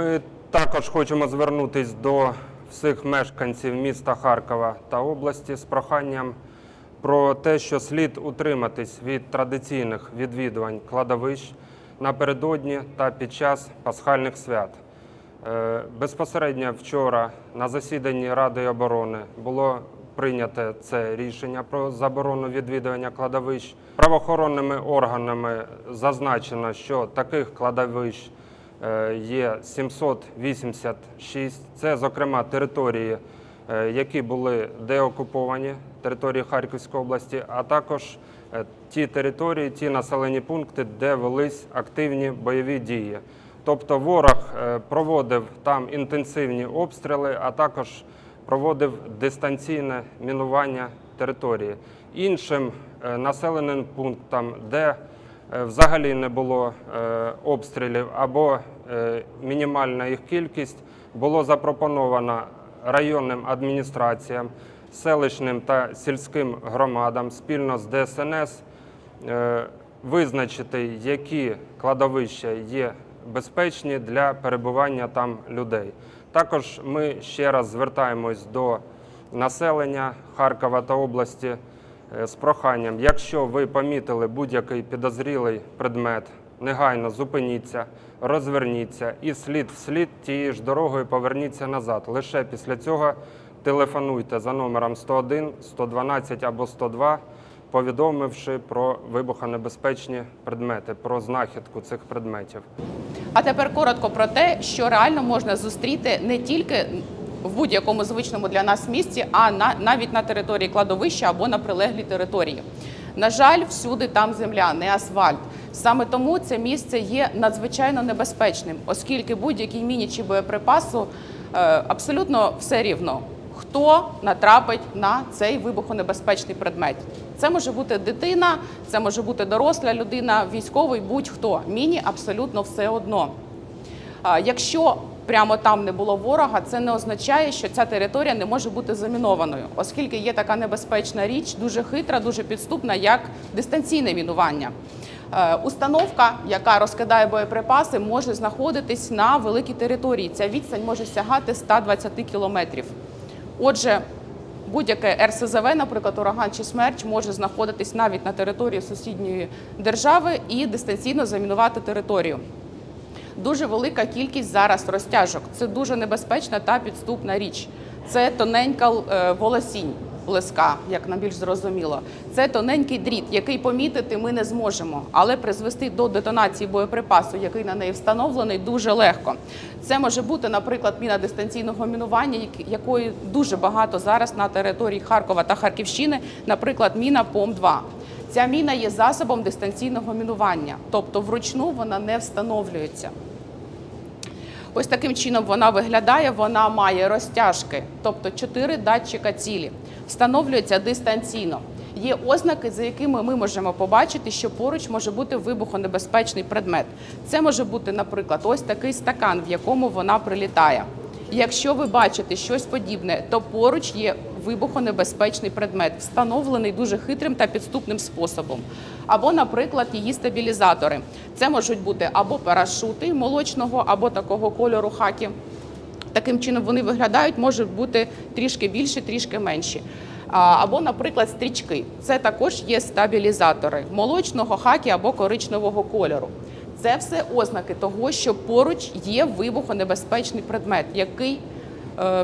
Ми також хочемо звернутися до всіх мешканців міста Харкова та області з проханням про те, що слід утриматись від традиційних відвідувань кладовищ напередодні та під час пасхальних свят. Е, Безпосередньо вчора на засіданні Ради оборони було прийнято це рішення про заборону відвідування кладовищ. Правоохоронними органами зазначено, що таких кладовищ є 786. Це, зокрема, території, е, які були деокуповані, території Харківської області, а також е, ті території, ті населені пункти, де велись активні бойові дії. Тобто ворог е, проводив там інтенсивні обстріли, а також проводив дистанційне мінування території. Іншим е, населеним пунктам, де е, взагалі не було е, обстрілів або е, мінімальна їх кількість, було запропоновано районним адміністраціям, селищним та сільським громадам спільно з ДСНС е, визначити, які кладовища є безпечні для перебування там людей. Також ми ще раз звертаємось до населення Харкова та області е, з проханням, якщо ви помітили будь-який підозрілий предмет, негайно зупиніться, розверніться і слід в слід тією ж дорогою поверніться назад. Лише після цього телефонуйте за номером 101, 112 або 102, повідомивши про вибухонебезпечні предмети, про знахідку цих предметів. А тепер коротко про те, що реально можна зустріти не тільки в будь-якому звичному для нас місці, а на, навіть на території кладовища або на прилеглій території. На жаль, всюди там земля, не асфальт. Саме тому це місце є надзвичайно небезпечним, оскільки будь-який міні чи боєприпасу е, абсолютно все рівно. Хто натрапить на цей вибухонебезпечний предмет? Це може бути дитина, це може бути доросла людина, військовий, будь-хто. Міні абсолютно все одно. Якщо прямо там не було ворога, це не означає, що ця територія не може бути замінованою, оскільки є така небезпечна річ, дуже хитра, дуже підступна, як дистанційне мінування. Е, Установка, яка розкидає боєприпаси, може знаходитись на великій території. Ця відстань може сягати 120 кілометрів. Отже, будь-яке РСЗВ, наприклад, ураган чи смерч, може знаходитись навіть на території сусідньої держави і дистанційно замінувати територію. Дуже велика кількість зараз розтяжок. Це дуже небезпечна та підступна річ. Це тоненька е, волосінь близька, як нам більш зрозуміло. Це тоненький дріт, який помітити ми не зможемо, але призвести до детонації боєприпасу, який на неї встановлений, дуже легко. Це може бути, наприклад, міна дистанційного мінування, якої дуже багато зараз на території Харкова та Харківщини, наприклад, міна ПОМ-2. Ця міна є засобом дистанційного мінування, тобто вручну вона не встановлюється. Ось таким чином вона виглядає. Вона має розтяжки, тобто 4 датчика цілі. Встановлюється дистанційно. Є ознаки, за якими ми можемо побачити, що поруч може бути вибухонебезпечний предмет. Це може бути, наприклад, ось такий стакан, в якому вона прилітає. Якщо ви бачите щось подібне, то поруч є вибухонебезпечний предмет, встановлений дуже хитрим та підступним способом. Або, наприклад, її стабілізатори. Це можуть бути або парашути молочного, або такого кольору хакі. Таким чином вони виглядають, можуть бути трішки більші, трішки менші. Або, наприклад, стрічки. Це також є стабілізатори молочного хакі або коричневого кольору. Це все ознаки того, що поруч є вибухонебезпечний предмет, який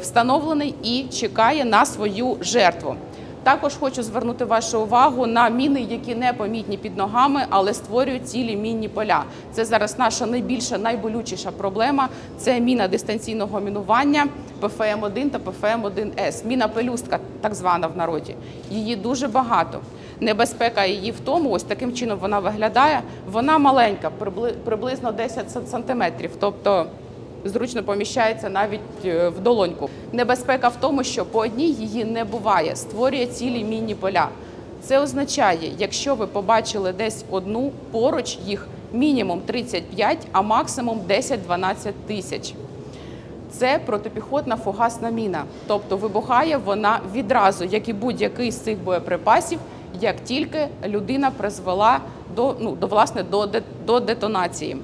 встановлений і чекає на свою жертву. Також хочу звернути вашу увагу на міни, які не помітні під ногами, але створюють цілі мінні поля. Це зараз наша найбільша, найболючіша проблема. Це міна дистанційного мінування ПФМ-1 та ПФМ-1С. Міна пелюстка, так звана в народі. Її дуже багато. Небезпека її в тому, ось таким чином вона виглядає. Вона маленька, приблизно 10 сантиметрів. Тобто зручно поміщається навіть е, в долоньку. Небезпека в тому, що по одній її не буває, створює цілі мінні поля. Це означає, якщо ви побачили десь одну, поруч їх мінімум 35, а максимум 10-12 тисяч. Це протипіхотна фугасна міна, тобто вибухає вона відразу, як і будь-який з цих боєприпасів, як тільки людина призвела до ну до власне до, до детонації.